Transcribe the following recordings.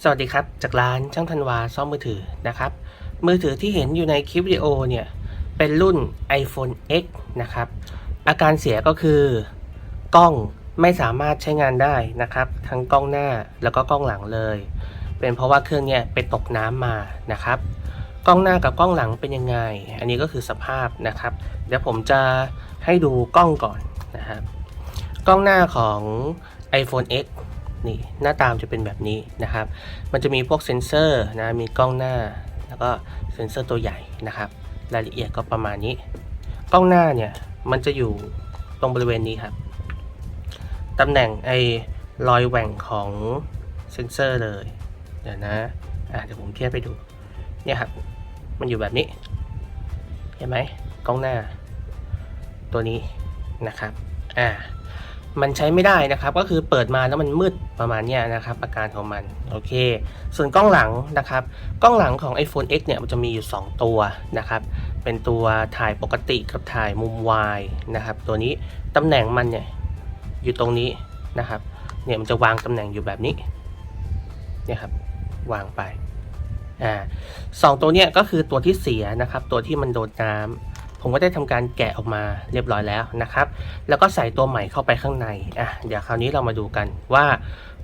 สวัสดีครับ จากร้านช่างธันวาซ่อมมือถือนะครับ มือถือที่เห็นอยู่ในคลิปวิดีโอเนี่ย เป็นรุ่น iPhone X นะครับ อาการเสียก็คือกล้องไม่สามารถใช้งานได้นะครับ ทั้งกล้องหน้าแล้วก็กล้องหลังเลย เป็นเพราะว่าเครื่องเนี่ยไปตกน้ำมานะครับ กล้องหน้ากับกล้องหลังเป็นยังไง อันนี้ก็คือสภาพนะครับ เดี๋ยวผมจะให้ดูกล้องก่อนนะครับ กล้องหน้าของ iPhone X นี่หน้าตามจะเป็นแบบนี้นะครับ มันจะมีพวกเซ็นเซอร์นะมีกล้องหน้า แล้วก็เซ็นเซอร์ตัวใหญ่นะครับ รายละเอียดก็ประมาณนี้ กล้องหน้าเนี่ยมันจะอยู่ตรงบริเวณนี้ครับตำแหน่งไอ้รอยแหว่งของเซ็นเซอร์เลย เดี๋ยวนะอะเดี๋ยวผมเทียบไปดู เนี่ยครับ มันอยู่แบบนี้ เห็นไหมกล้องหน้า ตัวนี้นะครับ อ่า มันใช้ไม่ได้นะครับ ก็คือเปิดมาแล้วมันมืดประมาณนี้นะครับ อาการของมันโอเค ส่วนกล้องหลังนะครับ กล้องหลังของ iPhone X เนี่ยมันจะมีอยู่ 2 ตัวนะครับ เป็นตัวถ่ายปกติกับถ่ายมุมวายนะครับ ตัวนี้ตำแหน่งมันเนี่ยอยู่ตรงนี้นะครับ เนี่ยมันจะวางตำแหน่งอยู่แบบนี้เนี่ยครับวางไปอ่าสองตัวเนี้ยก็คือตัวที่เสียนะครับ ตัวที่มันโดนน้ำ ผมก็ได้ทำการแกะออกมาเรียบร้อยแล้วนะครับ แล้วก็ใส่ตัวใหม่เข้าไปข้างในอะเดี๋ยวคราวนี้เรามาดูกันว่า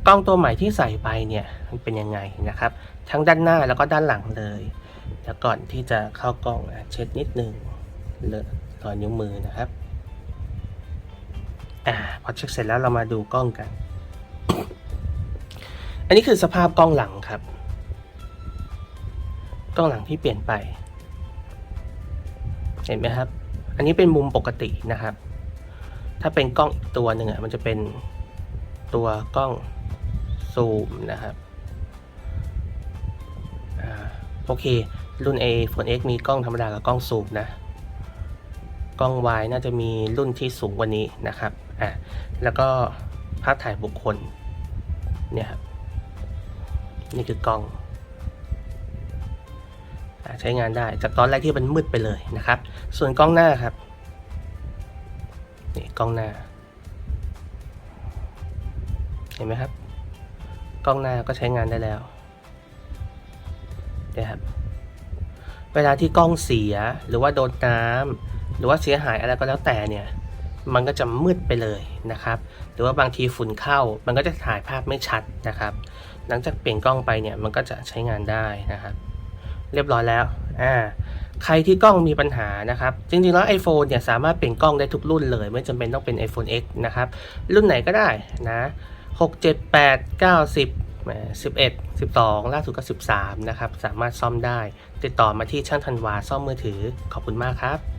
กล้องตัวใหม่ที่ใส่ไปเนี่ยมันเป็นยังไงนะครับ ทั้งด้านหน้าแล้วก็ด้านหลังเลยแล้วก่อนที่จะเข้ากล้องเช็ดนิดนึงเลอะรอยนิ้วมือนะครับอ่าพอเช็คเสร็จแล้วเรามาดูกล้องกัน อันนี้คือสภาพกล้องหลังครับ กล้องหลังที่เปลี่ยนไป เห็นไหมครับ อันนี้เป็นมุมปกตินะครับ ถ้าเป็นกล้องอีกตัวหนึ่งอะมันจะเป็นตัวกล้องซูมนะครับอโอเค รุ่น iPhone X มีกล้องธรรมดากับกล้องซูมนะ กล้อง Y น่าจะมีรุ่นที่สูงกว่านี้นะครับ อะ แล้วก็ภาพถ่ายบุคคล เนี่ยครับ นี่คือกล้อง ใช้งานได้จากตอนแรกที่มันมืดไปเลยนะครับ ส่วนกล้องหน้าครับนี่กล้องหน้า เห็นไหมครับ กล้องหน้าก็ใช้งานได้แล้วเนี่ยครับเวลาที่กล้องเสียหรือว่าโดนน้ำหรือว่าเสียหายอะไรก็แล้วแต่เนี่ยมันก็จะมืดไปเลยนะครับ หรือว่าบางทีฝุ่นเข้า มันก็จะถ่ายภาพไม่ชัดนะครับ หลังจากเปลี่ยนกล้องไปเนี่ย มันก็จะใช้งานได้นะครับ เรียบร้อยแล้วอ่าใครที่กล้องมีปัญหานะครับ จริงๆแล้ว iPhone เนี่ยสามารถเปลี่ยนกล้องได้ทุกรุ่นเลย ไม่จำเป็นต้องเป็น iPhone X นะครับ รุ่นไหนก็ได้นะ6 7 8 9 10แหม11 12 ล่าสุดก็ 13 นะครับ สามารถซ่อมได้ ติดต่อมาที่ช่างธันวาซ่อมมือถือขอบคุณมากครับ